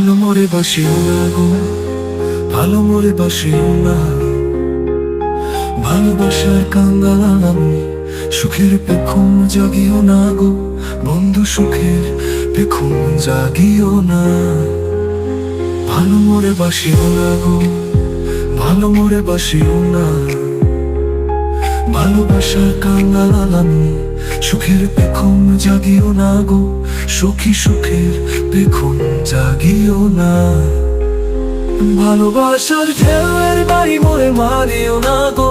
মরে বাসিও না গো, ভালো মরে বাসিও না। ভালোবাসার কাঙ্গাল সুখের পেখম জাগিও না গো, বন্ধু সুখের পেখম জাগিও না। ভালো মরে বাসিও না গো, ভালো মরে বাসিও না। ভালোবাসার কাঙ্গাল আমি সুখের পেখম জাগিও না গো, সুখী সুখের পেখম জাগিও না। ভালোবাসার ঢেউয়ের বাড়ি মোরে মারিও না গো,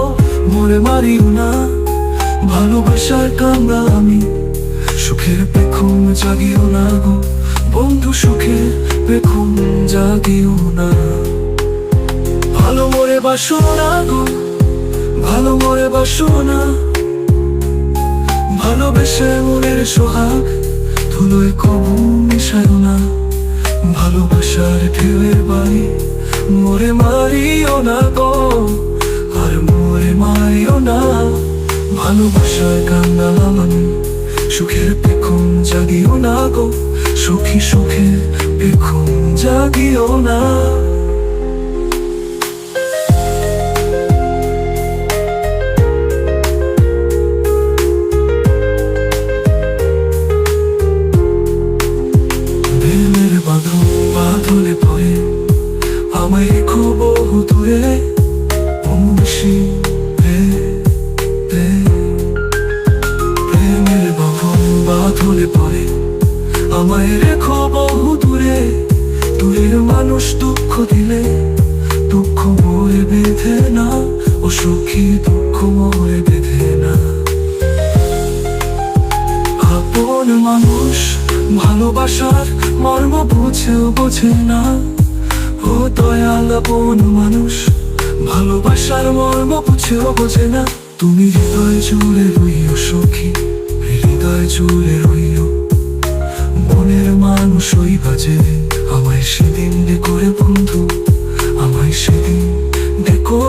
মোরে মারিও না। ভালোবাসার কামরা আমি, সুখের পেখম জাগিও না গো, বন্ধু সুখের পেখম জাগিও না। ভালো মোরে বাসো না গো। ভালো মোরে বাসো না ভালোবেসে মনের সোহাগ, ধুলোয় কবু মিশায় না। ভালোবাসার ঢেউয়ের বাড়ি মোরে মারিও না গো, আর মোরে মারিও না। ভালোবাসার কান্না আমি সুখের পেখম জাগিও না গো, সুখী সুখের পেখম জাগিও না। বহু দূরে প্রেমের বাঁধন বাঁধলে পরে আমায় রেখো বহু দূরে দূরের মানুষ দুঃখ দিলে। দুঃখ মরে বেঁধে না, ও সুখী দুঃখ মরে বেঁধে না। আপন মানুষ ভালোবাসার মর্ম বুঝেও বোঝে না। ও দয়াল আপন মানুষ, ভালোবাসার মর্ম বুঝেও বোঝে না। তুমি হৃদয় জুড়ে রইও সখী, হৃদয় জুড়ে রইও। মনের মানুষ ওই বাজে, আমায় সেদিন ডেকোরে বন্ধু, আমায় সেদিন দেখো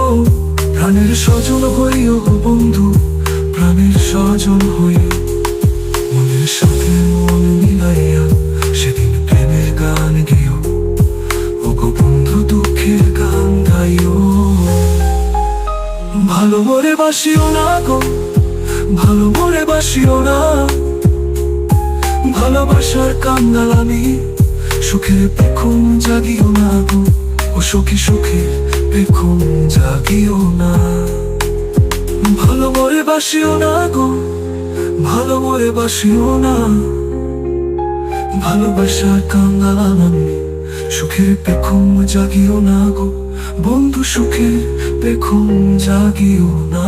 প্রাণের স্বজন হইও বন্ধু, প্রাণের স্বজন হইও বাসিও না গো, ভালো মরে বাসিও না। ভালোবাসার কান্নাল আমি, সুখের পেখম জাগিও না গো, ও সুখী সুখে পেখম জাগিও না। ভালো মরে বাসিও না গো, ভালো মরে বাসিও না। ভালোবাসার কাঙ্গাল সুখের পেখম জাগিও না গো। বন্ধু সুখে পেখম জাগিও না।